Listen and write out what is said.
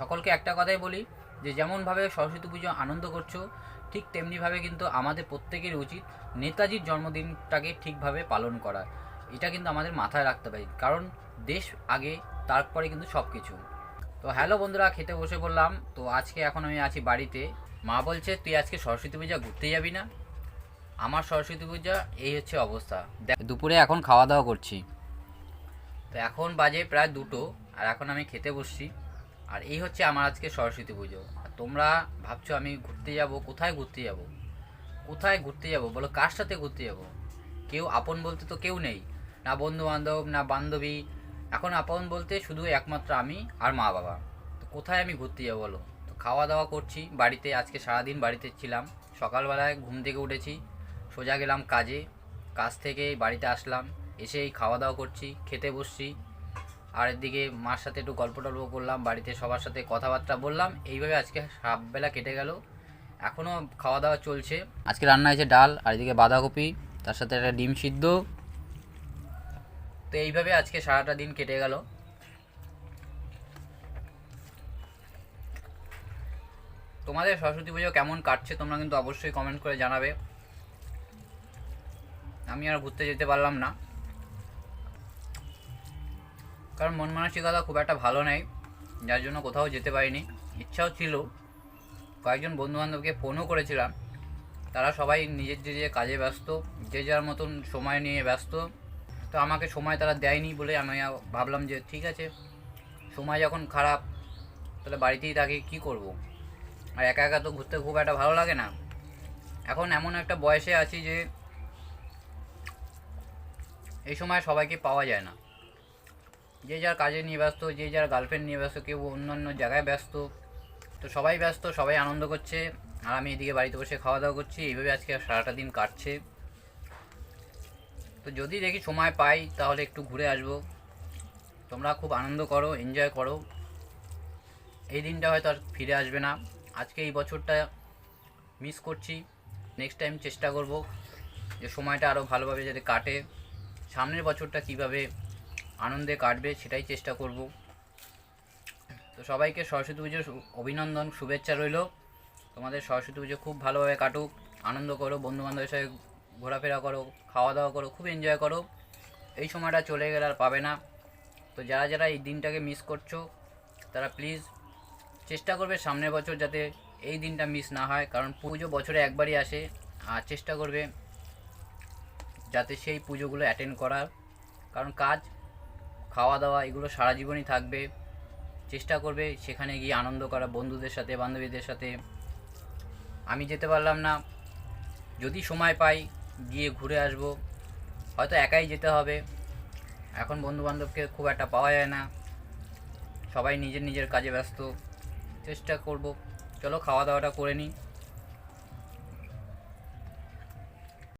সকলকে একটা কথাই বলি, যে যেমনভাবে সরস্বতী পুজো আনন্দ করছ, ঠিক তেমনিভাবে কিন্তু আমাদের প্রত্যেকের উচিত নেতাজির জন্মদিনটাকে ঠিকভাবে পালন করা। এটা কিন্তু আমাদের মাথায় রাখতে হবে, কারণ দেশ আগে, তারপরে কিন্তু সব কিছু তো হ্যালো বন্ধুরা, খেতে বসে বললাম তো আজকে এখন আমি আছি বাড়িতে। মা বলছে, তুই আজকে সরস্বতী পূজা ঘুরতে যাবি না? আমার সরস্বতী পূজা, এই হচ্ছে অবস্থা। দুপুরে এখন খাওয়া দাওয়া করছি। তো এখন বাজে প্রায় দুটো, আর এখন আমি খেতে বসছি। আর এই হচ্ছে আমার আজকে সরস্বতী পুজো। তোমরা ভাবছ আমি ঘুরতে যাব, কোথায় ঘুরতে যাব? কোথায় ঘুরতে যাব? বলো, কার সাথে ঘুরতে যাব? কেউ আপন বলতে তো কেউ নেই। না বন্ধু বান্ধব না বান্ধবী। এখন আপন বলতে শুধু একমাত্র আমি আর মা বাবা। তো কোথায় আমি ঘুরতে যাব বলো? তো খাওয়া দাওয়া করছি বাড়িতে, আজকে সারাদিন বাড়িতে ছিলাম। সকালবেলায় ঘুম থেকে উঠেছি, সোজা গেলাম কাজে। কাজ থেকে বাড়িতে আসলাম, এসেই খাওয়া দাওয়া করছি, খেতে বসছি। আর এদিকে মার সাথে একটু গল্প টল্প করলাম, বাড়িতে সবার সাথে কথাবার্তা বললাম, এইভাবে আজকে বেলা কেটে গেল। এখনও খাওয়া দাওয়া চলছে। আজকে রান্না হয়েছে ডাল আর এদিকে বাঁধাকপি, তার সাথে একটা ডিম সিদ্ধ। তো এইভাবে আজকে সারাটা দিন কেটে গেল। তোমাদের সরস্বতী পুজো কেমন কাটছে তোমরা কিন্তু অবশ্যই কমেন্ট করে জানাবে। আমি আর ঘুরতে যেতে পারলাম না। কারণ মন মানসিকতা খুব একটা ভালো নেই, যার জন্য কোথাও যেতে পারিনি। ইচ্ছাও ছিল, কয়েকজন বন্ধুবান্ধবকে ফোনও করেছিলাম। তারা সবাই নিজের নিজের কাজে ব্যস্ত, যে যার মতন সময় নিয়ে ব্যস্ত, তো আমাকে সময় তারা দেয়নি বলে আমি ভাবলাম যে ঠিক আছে, সময় যখন খারাপ, তাহলে বাড়িতেই থাকি, কি করব? আর একা একা তো ঘুরতে খুব একটা ভালো লাগে না। এখন এমন একটা বয়সে আছি যে, এই সময় সবাইকে পাওয়া যায় না। যে যার কাজে নিয়ে ব্যস্ত, যে যার গার্লফ্রেন্ড নিয়ে ব্যস্ত, কেউ অন্যান্য জায়গায় ব্যস্ত। তো সবাই ব্যস্ত, সবাই আনন্দ করছে। আর আমি এদিকে বাড়িতে বসে খাওয়া দাওয়া করছি। এইভাবে আজকে সারাটা দিন কাটছে। তো যদি দেখি সময় পাই, তাহলে একটু ঘুরে আসব। তোমরা খুব আনন্দ করো এনজয় করো। এই দিনটা হয়তো আর ফিরে আসবে না। আজকে এই বছরটা মিস করছি। নেক্সট টাইম চেষ্টা করব যে সময়টা আরও ভালোভাবে যাতে কাটে। সামনের বছরটা কীভাবে আনন্দে কাটবে, সেটাই চেষ্টা করব। তো সবাইকে সরস্বতী পুজোর অভিনন্দন, শুভেচ্ছা রইল। তোমাদের সরস্বতী পুজো খুব ভালোভাবে কাটুক, আনন্দ করো বন্ধু বান্ধবের সাথে ঘোরাফেরা করো খাওয়া দাওয়া করো, খুব এনজয় করো। এই সময়টা চলে গেলে আর পাবে না। তো যারা যারা এই দিনটাকে মিস করছ, তারা প্লিজ চেষ্টা করবে সামনের বছর যাতে এই দিনটা মিস না হয়, কারণ পুজো বছরে একবারই আসে, আর চেষ্টা করবে যাতে সেই পুজোগুলো অ্যাটেন্ড করার। কারণ কাজ খাওয়া দাওয়া এগুলো সারা জীবনই থাকবে। চেষ্টা করবে সেখানে গিয়ে আনন্দ করা বন্ধুদের সাথে, বান্ধবীদের সাথে। আমি যেতে পারলাম না। যদি সময় পাই গিয়ে ঘুরে আসব। হয়তো একাই যেতে হবে। এখন বন্ধু বান্ধবকে খুব একটা পাওয়া যায় না। সবাই নিজের নিজের কাজে ব্যস্ত। চেষ্টা করব। চলো খাওয়া দাওয়াটা করে নিই।